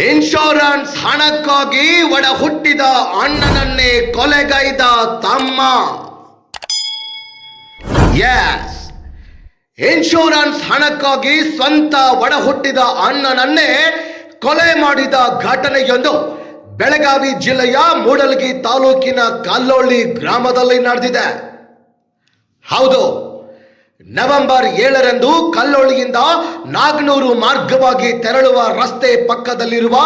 Insurance ಹಣಕ್ಕಾಗಿ ಒಡ ಹುಟ್ಟಿದ ಅಣ್ಣನನ್ನೇ ಕೊಲೆಗೈದ ತಮ್ಮ. ಎಸ್ ಇನ್ಶೂರೆನ್ಸ್ ಹಣಕ್ಕಾಗಿ ಸ್ವಂತ ಒಡ ಹುಟ್ಟಿದ ಅಣ್ಣನನ್ನೇ ಕೊಲೆ ಮಾಡಿದ ಘಟನೆಯೊಂದು ಬೆಳಗಾವಿ ಜಿಲ್ಲೆಯ ಮೂಡಲಗಿ ತಾಲೂಕಿನ ಕಲ್ಲೋಳ್ಳಿ ಗ್ರಾಮದಲ್ಲಿ ನಡೆದಿದೆ. ಹೌದು. ನವೆಂಬರ್ ಏಳರಂದು ಕಲ್ಲೋಳಿಯಿಂದ ನಾಗನೂರು ಮಾರ್ಗವಾಗಿ ತೆರಳುವ ರಸ್ತೆ ಪಕ್ಕದಲ್ಲಿರುವ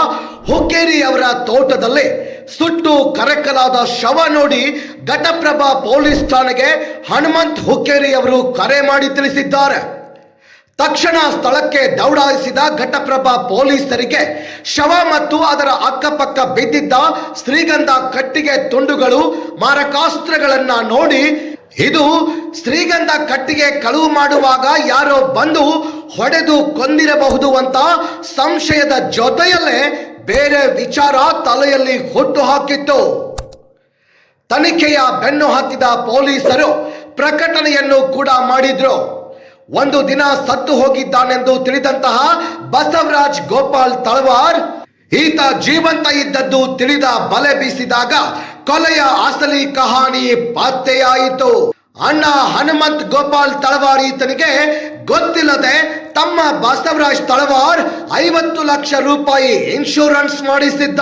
ಹುಕ್ಕೇರಿ ಅವರ ತೋಟದಲ್ಲಿ ಸುಟ್ಟು ಕರಕಲಾದ ಶವ ನೋಡಿ ಘಟಪ್ರಭಾ ಪೊಲೀಸ್ ಠಾಣೆಗೆ ಹನುಮಂತ್ ಹುಕ್ಕೇರಿ ಅವರು ಕರೆ ಮಾಡಿ ತಿಳಿಸಿದ್ದಾರೆ. ತಕ್ಷಣ ಸ್ಥಳಕ್ಕೆ ದೌಡಾಯಿಸಿದ ಘಟಪ್ರಭಾ ಪೊಲೀಸರಿಗೆ ಶವ ಮತ್ತು ಅದರ ಅಕ್ಕಪಕ್ಕ ಬಿದ್ದಿದ್ದ ಶ್ರೀಗಂಧ ಕಟ್ಟಿಗೆ ತುಂಡುಗಳು ಮಾರಕಾಸ್ತ್ರಗಳನ್ನು ನೋಡಿ ಇದು ಶ್ರೀಗಂಧ ಕಟ್ಟಿಗೆ ಕಳುವು ಮಾಡುವಾಗ ಯಾರೋ ಬಂದು ಹೊಡೆದು ಕೊಂದಿರಬಹುದು ಅಂತ ಸಂಶಯದ ಜೊತೆಯಲ್ಲೇ ಬೇರೆ ವಿಚಾರ ತಲೆಯಲ್ಲಿ ಹುಟ್ಟು ಹಾಕಿತ್ತು. ತನಿಖೆಯ ಬೆನ್ನು ಹಾಕಿದ ಪೊಲೀಸರು ಪ್ರಕಟಣೆಯನ್ನು ಕೂಡ ಮಾಡಿದ್ರು. ಒಂದು ದಿನ ಸತ್ತು ಹೋಗಿದ್ದಾನೆಂದು ತಿಳಿದಂತಹ ಬಸವರಾಜ್ ಗೋಪಾಲ್ ತಳವಾರ್ ಈತ ಜೀವಂತ ಇದ್ದದ್ದು ತಿಳಿದ ಬಲೆ ಬೀಸಿದಾಗ ಕೊಲೆಯ ಅಸಲಿ ಕಹಾನಿ ಪತ್ತೆಯಾಯಿತು ಅಣ್ಣ ಹನುಮಂತ್ ಗೋಪಾಲ್ ತಳವಾರ್ ಈತನಿಗೆ ಗೊತ್ತಿಲ್ಲದೆ ತಮ್ಮ ಬಸವರಾಜ್ ತಳವಾರ್ ಐವತ್ತು ಲಕ್ಷ ರೂಪಾಯಿ ಇನ್ಶೂರೆನ್ಸ್ ಮಾಡಿಸಿದ್ದ.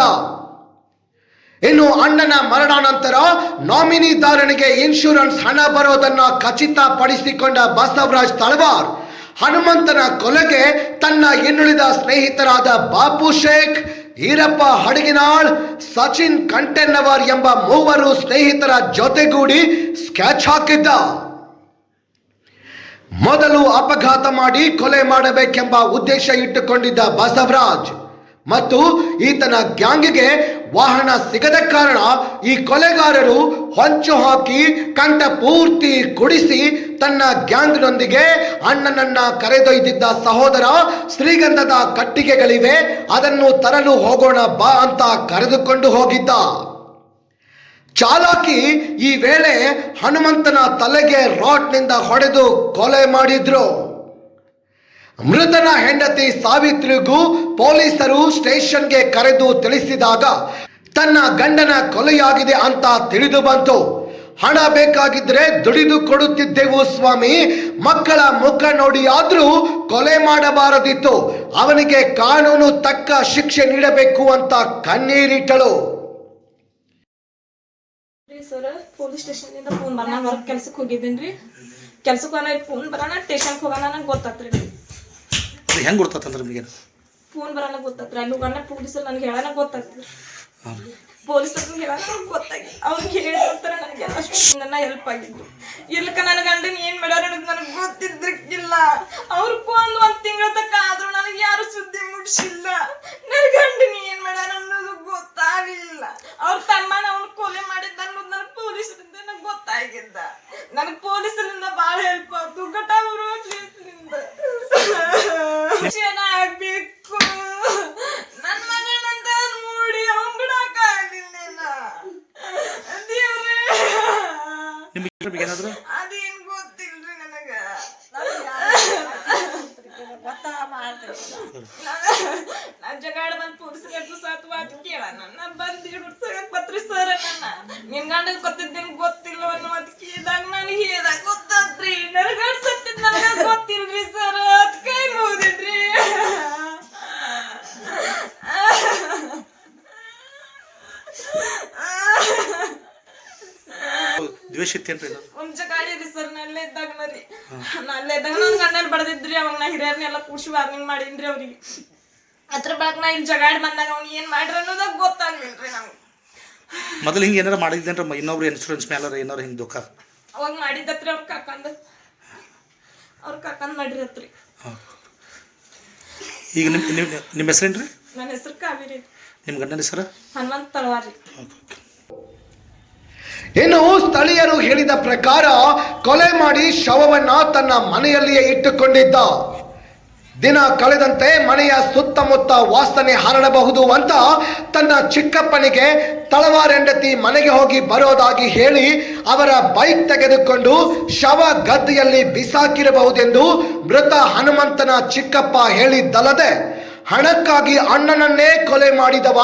ಇನ್ನು ಅಣ್ಣನ ಮರಣಾನಂತರ ನಾಮಿನಿದಾರನಿಗೆ ಇನ್ಶೂರೆನ್ಸ್ ಹಣ ಬರೋದನ್ನ ಖಚಿತಪಡಿಸಿಕೊಂಡ ಬಸವರಾಜ್ ತಳವಾರ್ ಹನುಮಂತನ ಕೊಲೆಗೆ ತನ್ನ ಇನ್ನುಳಿದ ಸ್ನೇಹಿತರಾದ ಬಾಪು ಶೇಖ್ ಈರಪ್ಪ ಹಡಗಿನಾಳ್ ಸಚಿನ್ ಕಂಟೆನ್ನವರ್ ಎಂಬ ಮೂವರು ಸ್ನೇಹಿತರ ಜೊತೆಗೂಡಿ ಸ್ಕ್ಯಾಚ್ ಹಾಕಿದ್ದ. ಮೊದಲು ಅಪಘಾತ ಮಾಡಿ ಕೊಲೆ ಮಾಡಬೇಕೆಂಬ ಉದ್ದೇಶ ಇಟ್ಟುಕೊಂಡಿದ್ದ ಬಸವರಾಜ್. ಮತ್ತು ಈತನ ಗ್ಯಾಂಗ್ಗೆ ವಾಹನ ಸಿಗದ ಕಾರಣ ಈ ಕೊಲೆಗಾರರು ಹೊಂಚು ಹಾಕಿ ಕಂಠ ಪೂರ್ತಿ ಕುಡಿಸಿ ತನ್ನ ಗ್ಯಾಂಗ್ನೊಂದಿಗೆ ಅಣ್ಣನನ್ನ ಕರೆದೊಯ್ದಿದ್ದ ಸಹೋದರ ಶ್ರೀಗಂಧದ ಕಟ್ಟಿಗೆಗಳಿವೆ, ಅದನ್ನು ತರಲು ಹೋಗೋಣ ಬಾ ಅಂತ ಕರೆದುಕೊಂಡು ಹೋಗಿದ್ದ. ಚಾಲಾಕಿ ಈ ವೇಳೆ ಹನುಮಂತನ ತಲೆಗೆ ರಾಟ್ನಿಂದ ಹೊಡೆದು ಕೊಲೆ ಮಾಡಿದ್ರು. ಮೃತನ ಹೆಂಡತಿ ಸಾವಿತ್ರಿಗೂ ಪೊಲೀಸರು ಸ್ಟೇಷನ್ಗೆ ಕರೆದು ತಿಳಿಸಿದಾಗ, ತನ್ನ ಗಂಡನ ಕೊಲೆಯಾಗಿದೆ ಅಂತ ತಿಳಿದು ಬಂತು. ಹಣ ಬೇಕಾಗಿದ್ರೆ ದುಡಿದು ಕೊಡುತ್ತಿದ್ದೆವು ಸ್ವಾಮಿ, ಮಕ್ಕಳ ಮುಖ ನೋಡಿ ಕೊಲೆ ಮಾಡಬಾರದಿತ್ತು. ಅವನಿಗೆ ಕಾನೂನು ತಕ್ಕ ಶಿಕ್ಷೆ ನೀಡಬೇಕು ಅಂತ ಕಣ್ಣೀರಿಟ್ಟಳು. ಪೊಲೀಸ್ ಸ್ಟೇಷನ್ ಫೋನ್ ಕೆಲ್ಸಕ್ಕೆ ಹೋಗಿದ್ದೀನಿ ರೀ ಕೆಲ್ಸಕ್ಕೆ ಫೋನ್ ಸ್ಟೇಷನ್ಗೆ ಹೋಗೋಣ, ನಂಗೆ ಅದು ಹೆಂಗೆ ಗೊತ್ತಾತಂದ್ರೆ ನಿಮಗೆ ಫೋನ್ ಬರೋಣ ಗೊತ್ತಾತ್ರಿ. ಅಲ್ಲಿ ಪೊಲೀಸರು ನನಗೆ ಹೇಳೋಣ ಗೊತ್ತಾಗ್ತದೆ ಪೊಲೀಸರು ಹೇಳೋಣ ನಂಗೆ ಗೊತ್ತಾಗಿ ಅವ್ರಿಗೆ ಹೇಳಿದ್ರ ನನಗೆ ಅಷ್ಟು ನನ್ನ ಹೆಲ್ಪ್ ಆಗಿದ್ದು. ಇಲ್ಲಕ ನನ್ನ ಗಂಡನ ಏನು ಮಾಡ್ಯಾರ ನನಗೆ ಗೊತ್ತಿದ್ರಿಕ್ಕಿಲ್ಲ ಅವ್ರು ಕೊಂದು ಒಂದ್ ತಿಂಗಳ ತನಕ ಆದ್ರೂ ನನಗೆ ಯಾರು ಸುದ್ದಿ ಮುಟ್ಸಿಲ್ಲ ನನ್ನ ಗಂಡನ ಏನ್ ಮಾಡ್ಯಾರ ಅನ್ನೋದು ಗೊತ್ತಾಗ್ಲಿಲ್ಲ ಅವ್ರ ತಮ್ಮನ ಅವ್ನು ಕೊಲೆ ಮಾಡಿದ್ದ ಅನ್ನೋದು ನನಗೆ ಪೊಲೀಸರಿಂದ ನನಗೆ ಗೊತ್ತಾಗಿದ್ದ ನನಗೆ ಪೊಲೀಸರಿಂದ ಭಾಳ ಹೆಲ್ಪ್ ಆಯ್ತು ಘಟ ಶಿಕ್ಷಣ ಆಗ್ಬೇಕು ನನ್ನ ಮಗನಂತ ನೋಡಿ ಅವ್ನ್ ಬಿಡಾಕ ಆಗ್ಲಿಲ್ಲ ದೇವ್ರೇ ನಿಮಗೆ ಏನಾದ್ರು? ಅದೇನ್ ಗೊತ್ತಿಲ್ರಿ ನನಗ. ನಾ ಜಗಾಡ ಬಂದ್ ಸಾತು ಕೇಳಣ ನನ್ನ ಬಂದ್ ಸರ್ ನನ್ನ. ನಿನ್ ಗೊತ್ತಿದ್ದೇನ್ ಗೊತ್ತಿಲ್ಲ ಅನ್ನೋ ಕೇಳಿದಾಗ ನನಗೆ ಹೇಳಿದಾಗ ಗೊತ್ತಾತ್ರಿ ನನಗ ಸತ್ತಿದ್ ನನಗ ಗೊತ್ತಿಲ್ರಿ ಸರ್ ಅದ್ ಕೈ ಮುಗ್ದಿದ್ರಿ ದ್ವೇಷ ಇತ್ತೇನ್ರಿ ಏನಾದ್ರು ಮುಂಚೆ ಗಾಡಿ ರೀ ಸರ್ ನಲ್ಲೇ ಇದ್ದಾಗ ರೀ ನಲ್ಲೇ ಇದ್ದಾಗ ನನ್ನ ಗಂಡನ ಬಡದಿದ್ರಿ ಅವಾಗ ನಾ ಹಿರಿಯರ್ನೆಲ್ಲ ಕೂಸಿ ವಾರ್ನಿಂಗ್ ಮಾಡೀನ್ರಿ ಅವ್ರಿಗೆ. ಅದ್ರ ಬಳಕ ನಾ ಇಲ್ಲಿ ಜಗಾಡ್ ಬಂದಾಗ ಅವ್ನು ಏನ್ ಮಾಡ್ರಿ ಅನ್ನೋದಾಗ ಗೊತ್ತಾಗ್ಲಿಲ್ರಿ ನಂಗೆ ಮೊದಲು ಹಿಂಗೆ ಏನಾರ ಮಾಡಿದ್ದೇನ್ರ ಇನ್ನೊಬ್ರು ಇನ್ಶೂರೆನ್ಸ್ ಮೇಲೆ ಏನಾರು ಹಿಂಗೆ ದುಃಖ? ಅವಾಗ ಮಾಡಿದ್ದತ್ರಿ ಅವ್ರ ಕಾಕಂದ. ಅವ್ರ ಕಾಕಂದ್ ಮಾಡಿರತ್ರಿ. ಈಗ ನಿಮ್ಮ ನಿಮ್ಮ ಹೆಸರೇನ್ರಿ? ನನ್ನ ಹೆಸರು ಕಾವೇರಿ. ನಿಮ್ಮ ಗಂಡನ ಹೆಸರು? ಹನುಮಂತ ತಳವಾರಿ. ಇನ್ನು ಸ್ಥಳೀಯರು ಹೇಳಿದ ಪ್ರಕಾರ ಕೊಲೆ ಮಾಡಿ ಶವವನ್ನ ತನ್ನ ಮನೆಯಲ್ಲಿಯೇ ಇಟ್ಟುಕೊಂಡಿದ್ದ. ದಿನ ಕಳೆದಂತೆ ಮನೆಯ ಸುತ್ತಮುತ್ತ ವಾಸನೆ ಹರಡಬಹುದು ಅಂತ ತನ್ನ ಚಿಕ್ಕಪ್ಪನಿಗೆ ತಳವಾರೆಂಡತಿ ಮನೆಗೆ ಹೋಗಿ ಬರೋದಾಗಿ ಹೇಳಿ ಅವರ ಬೈಕ್ ತೆಗೆದುಕೊಂಡು ಶವ ಗದ್ದೆಯಲ್ಲಿ ಬಿಸಾಕಿರಬಹುದೆಂದು ಮೃತ ಹನುಮಂತನ ಚಿಕ್ಕಪ್ಪ ಹೇಳಿದ್ದಲ್ಲದೆ, ಹಣಕ್ಕಾಗಿ ಅಣ್ಣನನ್ನೇ ಕೊಲೆ ಮಾಡಿದವ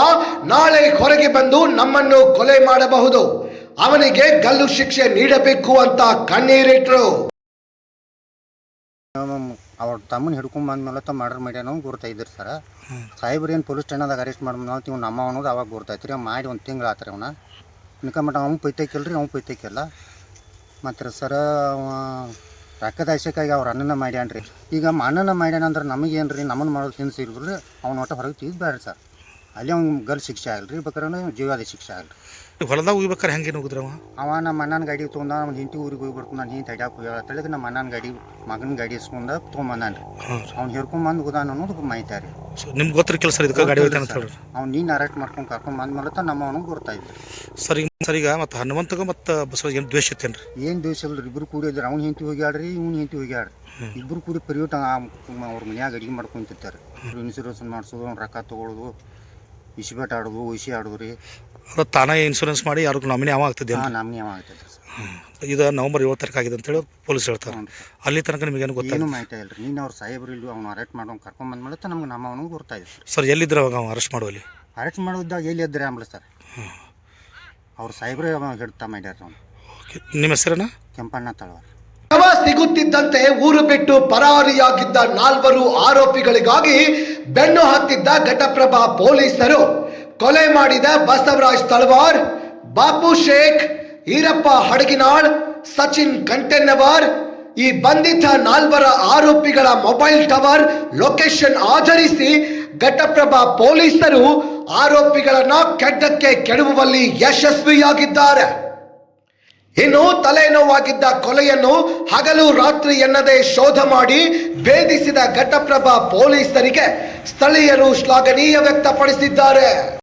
ನಾಳೆ ಹೊರಗೆ ಬಂದು ನಮ್ಮನ್ನು ಕೊಲೆ ಮಾಡಬಹುದು. ಅವನಿಗೆ ಗಲ್ಲು ಶಿಕ್ಷೆ ನೀಡಬೇಕು ಅಂತ ಕಣ್ಣೀರಿಟ್ರು. ಅವ್ರ ತಮ್ಮನ ಹಿಡ್ಕೊಂಡ್ ಬಂದ್ಮೇಲೆ ತ ಮರ್ಡರ್ ಮಾಡ್ಯಾನ ಗುರ್ತೈದ್ರಿ ಸರ್. ಸಾಹೇಬ್ರು ಏನು ಪೊಲೀಸ್ ಸ್ಟೇಷನ್ದಾಗ ಅರೆಸ್ಟ್ ಮಾಡ್ಬೋದು ಇವ್ ನಮ್ಮ ಅನ್ನೋದು ಅವಾಗ ಗುರ್ತೈತಿ ರೀ. ಮಾಡಿ ಒಂದು ತಿಂಗಳು ಆತ್ರಿ ಅವನ. ಇನ್ಕಮಟ ಅವ್ನು ರೀ, ಅವ್ನು ಪೈತೈಕಿಲ್ಲ ಮತ್ತು ಸರ, ಅವ ರೊಕ್ಕದ ಆಶಕ್ಕಾಗಿ ಅವ್ರ ಅಣ್ಣನ ಮಾಡ್ಯಾನ್ರಿ ಈಗ ಅಣ್ಣನ ಮಾಡ್ಯಾನ ಅಂದ್ರೆ ನಮಗೇನು ರೀ ನಮ್ಮನ್ನು ಮಾಡೋದು ತಿನ್ಸಿದ್ರು ರೀ. ಅವ್ನ ಒಟ್ಟು ಹೊರಗೆ ತೆಗಿದ್ಬೇಡ್ರಿ ಸರ್. ಅಲ್ಲಿ ಅವ್ನು ಗಲ್ ಶಿಕ್ಷೆ ಆಗಲ್ರಿ ಬೇಕಾದ್ರೆ ಜೀವಾದ ಶಿಕ್ಷೆ ಆಗಲ್ರಿ ಹೊಲದಾಗ ಹೋಗ್ಬೇಕಾರೆ ಹೆಂಗೇನು ಹೋಗಿದ್ರವ ಅವ? ನಮ್ಮ ಅಣ್ಣನ ಗಾಡಿ ತೊಗೊಂಡ ನಮ್ಮ ಹಿಂತಿ ಊರಿಗೆ ಹೋಗ್ಬೇಕು ನಾನು ಹಿಂಗೆ ತಡ್ಯಾಕ ಹೋಗ್ಯಾಳ. ನಮ್ಮ ಅಣ್ಣನ ಗಾಡಿ ಮಗನ ಗಾಡಿ ಇಸ್ಕೊಂಡ ತೊಗೊಂಬಂದಾನ ರೀ. ಹಾಂ ಅವ್ನು ಬಂದು ಹೋದಾನ ಅನ್ನೋದು ಮಾಹಿತಿ ರೀ ನಿಮ್ಗೆ ಗೊತ್ತಿರ ಕೆಲಸ ಇದಕ್ಕೆ ಗಾಡಿ ಹೋಯ್ತಾನೆ ಅಂತ ಹೇಳ್ರಿ? ಅವ್ನು ನೀನು ಅರೆಸ್ಟ್ ಮಾಡ್ಕೊಂಡು ಕರ್ಕೊಂಡು ಬಂದ್ಮೇಲೆ ತ ನಮ್ಮ ಅವನಿಗೆ ಗೊತ್ತಾಯ್ತು ಸರಿ ಈಗ ಸರ್ ಈಗ ಮತ್ತು ಹನುಮಂತಗ ಮತ್ತು ಬಸವರಾಜ್ ಏನು ದ್ವೇಷ ಇತ್ತೇನು ರೀ? ಏನು ಇಲ್ರಿ ಇಬ್ರು ಕೂಡಿ ಇದ್ರಿ. ಅವ್ನು ಹಿಂತಿ ಹೋಗ್ಯಾಡ್ರಿ ಇವ್ನು ಹಿಂತಿ ಹೋಗ್ಯಾಡ್ರಿ ಇಬ್ರು ಕೂಡಿ ಪರಿಯೋಟ ಅವ್ರ ಮನ್ಯಾಗ ಅಡಿಗೆ ಮಾಡ್ಕೊಂತಿರ್ತಾರೆ ಇನ್ಸೂರೆನ್ಸ್ ಮಾಡಿಸೋದು ಅವ್ನು ರೊಕ್ಕ ತೊಗೊಳೋದು ಇಸಿಬೇಟ್ ಆಡೋದು ಉಸಿ ಆಡೋದು ರೀ. ಅದು ತಾನೇ ಇನ್ಶೂರೆನ್ಸ್ ಮಾಡಿ ಯಾರು ನಾಮಿನಿ ಅವ ಆಗ್ತದೆ ಹಾಂ ನಮ್ಗೆ ನಿಯಮ ಆಗ್ತೈತೆ ಸರ್. ಇದು ನವಂಬರ್ ಏಳು ತಾರೀಕು ಆಗಿದೆ ಅಂತೇಳಿ ಪೊಲೀಸ್ ಹೇಳ್ತಾರೆ. ಅಲ್ಲಿ ತನಕ ನಿಮಗೇನು ಏನು ಮಾಹಿತಿ ಮಾಹಿತಿ ರೀ. ನೀನು ಅವ್ರ ಸಾಹೇಬ್ರು ಇಲ್ಲಿ ಅವ್ನು ಅರೆಸ್ಟ್ ಮಾಡೋನು ಕರ್ಕೊಂಡ್ ಬಂದ್ಮೇಲೆ ನಮ್ಗೆ ನಮ್ಮ ಅವನಿಗೆ ಗೊತ್ತಾಯ್ತು ಸರ್. ಎಲ್ಲಿದ್ರೆ ಅವಾಗ ಅವ ಅರೆಸ್ಟ್ ಮಾಡುವಲ್ಲಿ? ಅರೆಸ್ಟ್ ಮಾಡೋದಾಗ ಎಲ್ಲಿ ಇದ್ರೆ ಆಂಬುಲೆನ್ಸ್ ಸರ್? ಅವ್ರ ಸಾಹೇಬ್ರೇ ಹಿಡ್ತಾ ಮಾಡ್ಯಾರ ಅವ್ನು. ಓಕೆ. ನಿಮ್ಮ ಹೆಸರನ್ನ ಕೆಂಪಣ್ಣ ತಳವಾರ. ಶವ ಸಿಗುತ್ತಿದ್ದಂತೆ ಊರು ಬಿಟ್ಟು ಪರಾರಿಯಾಗಿದ್ದ ನಾಲ್ವರು ಆರೋಪಿಗಳಿಗಾಗಿ ಬೆನ್ನು ಹತ್ತಿದ್ದ ಘಟಪ್ರಭಾ ಪೊಲೀಸರು. ಕೊಲೆ ಮಾಡಿದ ಬಸವರಾಜ್ ತಳವಾರ್, ಬಾಪು ಶೇಖ್, ಈರಪ್ಪ ಹಡಗಿನಾಳ್, ಸಚಿನ್ ಕಂಟೆನ್ನವರ್ ಈ ಬಂಧಿತ ನಾಲ್ವರ ಆರೋಪಿಗಳ ಮೊಬೈಲ್ ಟವರ್ ಲೊಕೇಶನ್ ಆಧರಿಸಿ ಘಟಪ್ರಭಾ ಪೊಲೀಸರು ಆರೋಪಿಗಳನ್ನ ಕೆಡ್ಡಕ್ಕೆ ಕೆಡವುವಲ್ಲಿ ಯಶಸ್ವಿಯಾಗಿದ್ದಾರೆ. ಇನ್ನು ತಲೆನೋವಾಗಿದ್ದ ಕೊಲೆಯನ್ನು ಹಗಲು ರಾತ್ರಿ ಎನ್ನದೆ ಶೋಧ ಮಾಡಿ ಭೇದಿಸಿದ ಘಟಪ್ರಭಾ ಪೊಲೀಸರಿಗೆ ಸ್ಥಳೀಯರು ಶ್ಲಾಘನೀಯ ವ್ಯಕ್ತಪಡಿಸಿದ್ದಾರೆ.